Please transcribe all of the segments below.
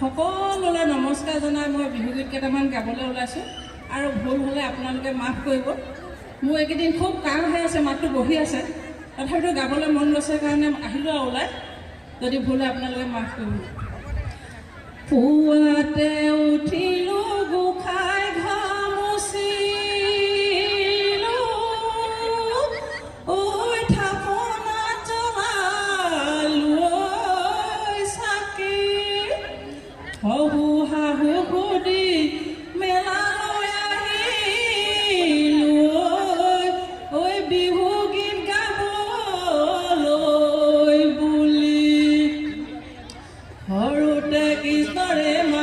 সকলোলৈ নমস্কাৰ জনাই মই বিহুগীত কেইটামান গাবলৈ ওলাইছোঁ। আৰু ভুল হ'লে আপোনালোকে মাফ কৰিব। মোৰ এইকেইদিন খুব কাহ হৈ আছে মাতটো বহি আছে। তথাপিতো গাবলৈ মন গৈছে কাৰণে আহিলোঁ আৰু ওলাই। যদি ভুল হয় আপোনালোকে মাফ কৰিব। পুৱাতে উঠিলোঁ Protect is not a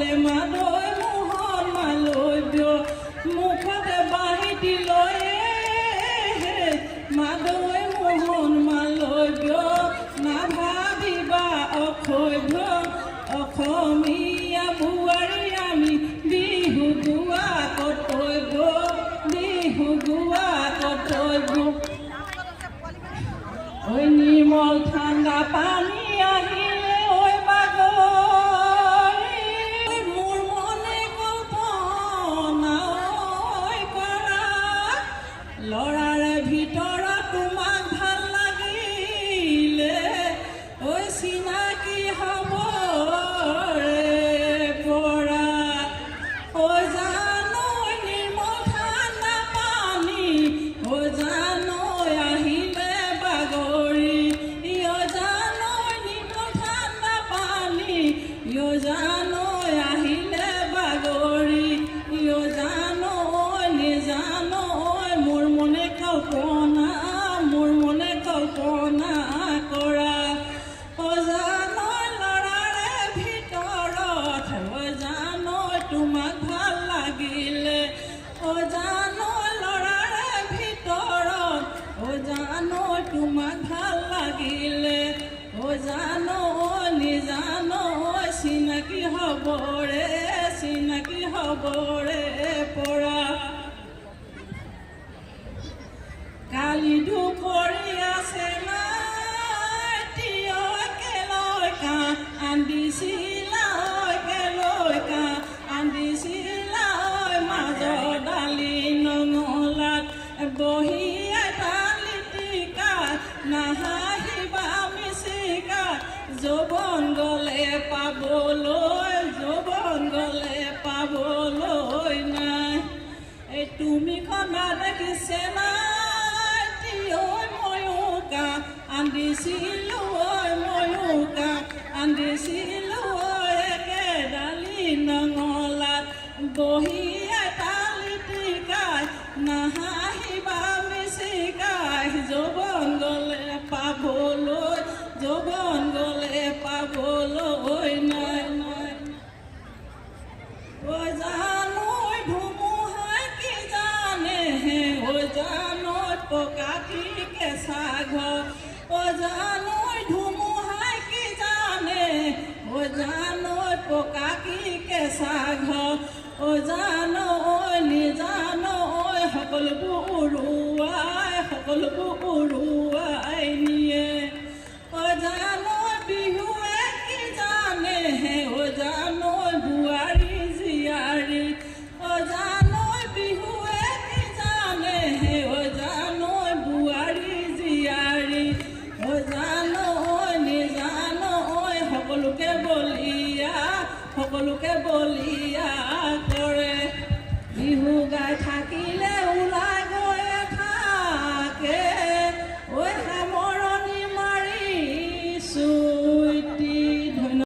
বোলালে Malay মোহন মালব্য মুখতে বাঁহীটি লৈ ল'ৰাৰে ভিতৰত তোমাক ভালো লাগিলে ঐ চিনাকি হ'ব? অজানৈ নিজানৈ চিনাকি হ'বৰে চিনাকি হ'বৰে তুমি নাই ঐ ময়ূকা। আন্দিছিলো ময়ূকা। আন্দিছিলো ঐ একেডালি নঙলাত বহি এডালি টিকাই নাহাঁহিবা মিচিকাই যৌৱন গ'লে পাবলৈ যৌৱন গ'লে পাবলৈ নাই ও জানৈ ধুমুহাই কি জানে? ও জানৈ পকা কি কেঁচা ঘৰ? জানৈ নিজানৈ সকলোবোৰ উৰুৱাই সকলোকে বলিয়া